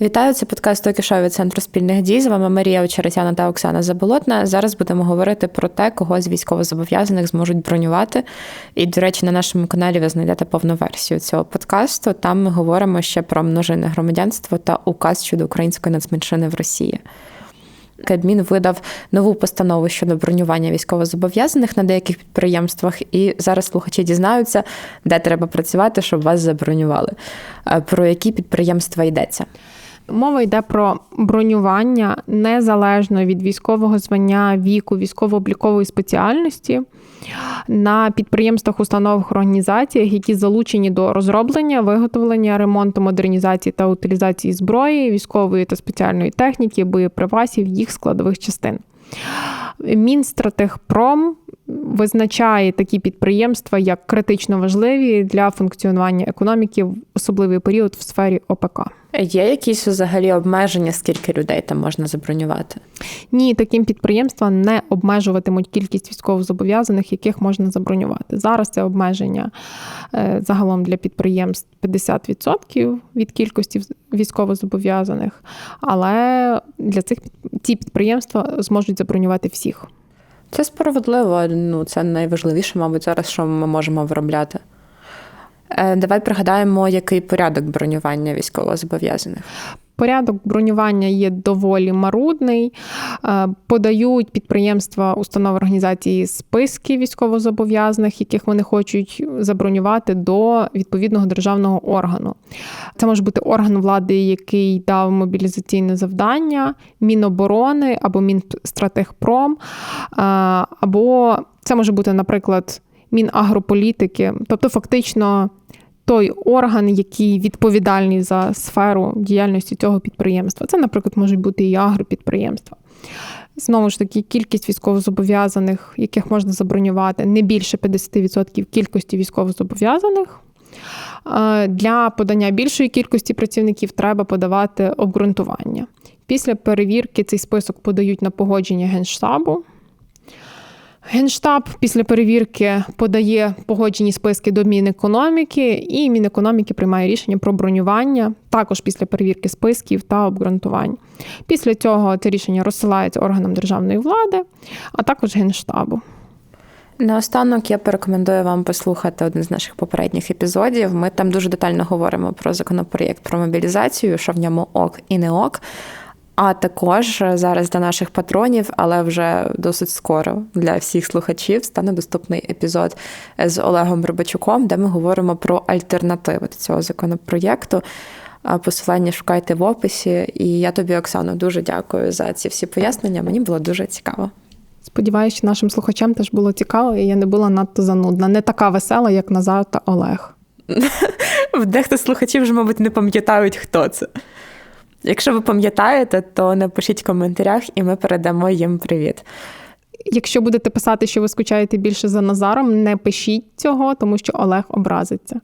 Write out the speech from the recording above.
Вітаю, це подкаст Токішо від Центру спільних дій. З вами Марія Очеретяна та Оксана Заболотна. Зараз будемо говорити про те, кого з військовозобов'язаних зможуть бронювати. І, до речі, на нашому каналі ви знайдете повну версію цього подкасту. Там ми говоримо ще про множинне громадянство та указ щодо української нацменшини в Росії. Кабмін видав нову постанову щодо бронювання військовозобов'язаних на деяких підприємствах, і зараз слухачі дізнаються, де треба працювати, щоб вас забронювали. Про які підприємства йдеться. Мова йде про бронювання незалежно від військового звання, віку, військово-облікової спеціальності на підприємствах, установах, організаціях, які залучені до розроблення, виготовлення, ремонту, модернізації та утилізації зброї, військової та спеціальної техніки, боєприпасів, їх складових частин. Мінстратегпром визначає такі підприємства як критично важливі для функціонування економіки в особливий період в сфері ОПК. Є якісь взагалі обмеження, скільки людей там можна забронювати? Ні, таким підприємствам не обмежуватимуть кількість військовозобов'язаних, яких можна забронювати. Зараз це обмеження е, загалом для підприємств 50% від кількості військовозобов'язаних, але для цих ці підприємства зможуть забронювати всіх. Це справедливо. Ну це найважливіше, мабуть, зараз що ми можемо виробляти. Е, давай пригадаємо, який порядок бронювання військовозобов'язаних. Порядок бронювання є доволі марудний. Е, подають підприємства установи організації списки військовозобов'язаних, яких вони хочуть забронювати до відповідного державного органу. Це може бути орган влади, який дав мобілізаційне завдання, Міноборони або Мінстратегпром, е, або це може бути, наприклад, Мінагрополітики, тобто фактично той орган, який відповідальний за сферу діяльності цього підприємства. Це, наприклад, можуть бути і агропідприємства. Знову ж таки, кількість військовозобов'язаних, яких можна забронювати, не більше 50% кількості військовозобов'язаних. Для подання більшої кількості працівників треба подавати обґрунтування. Після перевірки цей список подають на погодження Генштабу. Генштаб після перевірки подає погоджені списки до Мінекономіки, і Мінекономіки приймає рішення про бронювання, також після перевірки списків та обґрунтувань. Після цього це рішення розсилається органам державної влади, а також Генштабу. Наостанок я порекомендую вам послухати один з наших попередніх епізодів. Ми там дуже детально говоримо про законопроєкт про мобілізацію, що в ньому ок і не ок. А також зараз для наших патронів, але вже досить скоро для всіх слухачів стане доступний епізод з Олегом Рибачуком, де ми говоримо про альтернативи до цього законопроєкту. Посилання шукайте в описі. І я тобі, Оксано, дуже дякую за ці всі пояснення. Мені було дуже цікаво. Сподіваюся, що нашим слухачам теж було цікаво, і я не була надто занудна. Не така весела, як Назар та Олег. Дехто слухачів вже, мабуть, не пам'ятають, хто це. Якщо ви пам'ятаєте, то напишіть в коментарях, і ми передамо їм привіт. Якщо будете писати, що ви скучаєте більше за Назаром, не пишіть цього, тому що Олег образиться.